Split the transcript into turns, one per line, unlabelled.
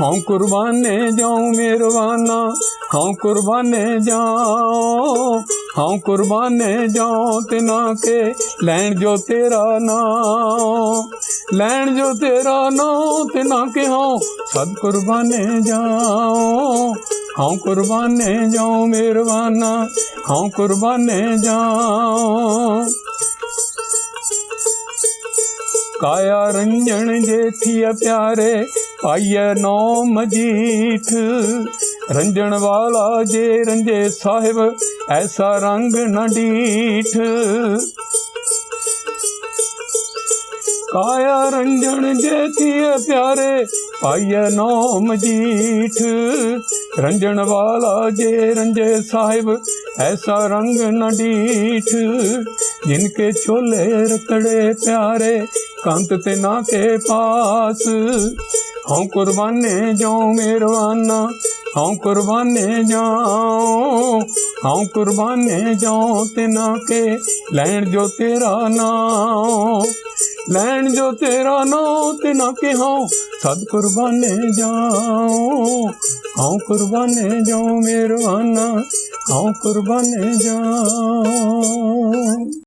ਹਉ ਕੁਰਬਾਨੇ ਜਾਉ ਮੇਰਵਾਨਾ ਹਉ ਕੁਰਬਾਨੇ ਜਾਉ ਹਉ ਕੁਰਬਾਨੇ ਜਾਉ ਤਿਨਾ ਕੇ ਲੈਣ ਜੋ ਤੇਰਾ ਨਾਮ ਲੈਣ ਜੋ ਤੇਰਾ ਨਾਮ ਤਿਨਾ ਕੇ ਹਉ ਸਦ ਕੁਰਬਾਨੇ ਜਾਉ ਹਉ ਕੁਰਬਾਨੇ ਜਾਉ ਮਿਹਰਬਾਨਾ ਹਉ ਕੁਰਬਾਨੇ ਜਾਉ। ਕਾਇਆ ਰੰਜਣ ਜੇਥੀਆ ਪਿਆਰੇ, ਪਾਈਐ ਨੋ ਮਜੀਠ ਰੰਜਣ ਵਾਲਾ ਜੇ ਰੰਜੇ ਸਾਹਿਬ, ਐਸਾ ਰੰਗ ਨਾ ਡੀਠ। ਕਾਇਆ ਰੰਜਣ ਜੇਥੀਆ ਪਿਆਰੇ ਪਾਈਐ ਨੋ ਮਜੀਠ ਰੰਜਣ ਵਾਲਾ ਜੇ ਰੰਜੇ ਸਾਹਿਬ, ਐਸਾ ਰੰਗ ਨਾ ਡੀਠ। ਜਿਨਕੇ ਛੋਲੇ ਰਤੜੇ ਪਿਆਰੇ, ਕੰਤ ਤੇ ਨਾ ਕੇ ਪਾਸ। ਹਉ ਕੁਰਬਾਨੇ ਜਾਉ ਮੇਰਵਾਨਾ, ਹਉ ਕੁਰਬਾਨੇ ਜਾਉ। ਹਉ ਕੁਰਬਾਨੇ ਜਾਉ ਤੇ ਨਾ ਕੇ ਲੈਣ ਜੋ ਤੇਰਾ ਨਾਮ ਲੈਣ ਜੋ ਤੇਰਾ ਨਾਮ ਤੇ ਨਾ ਕੇ ਹਉ ਸਦ ਕੁਰਬਾਨੇ ਜਾਉ। ਹਉ ਕੁਰਬਾਨੇ ਜਾਉ ਮੇਰਵਾਨਾ ਹਉ ਕੁਰਬਾਨੇ ਜਾਉ।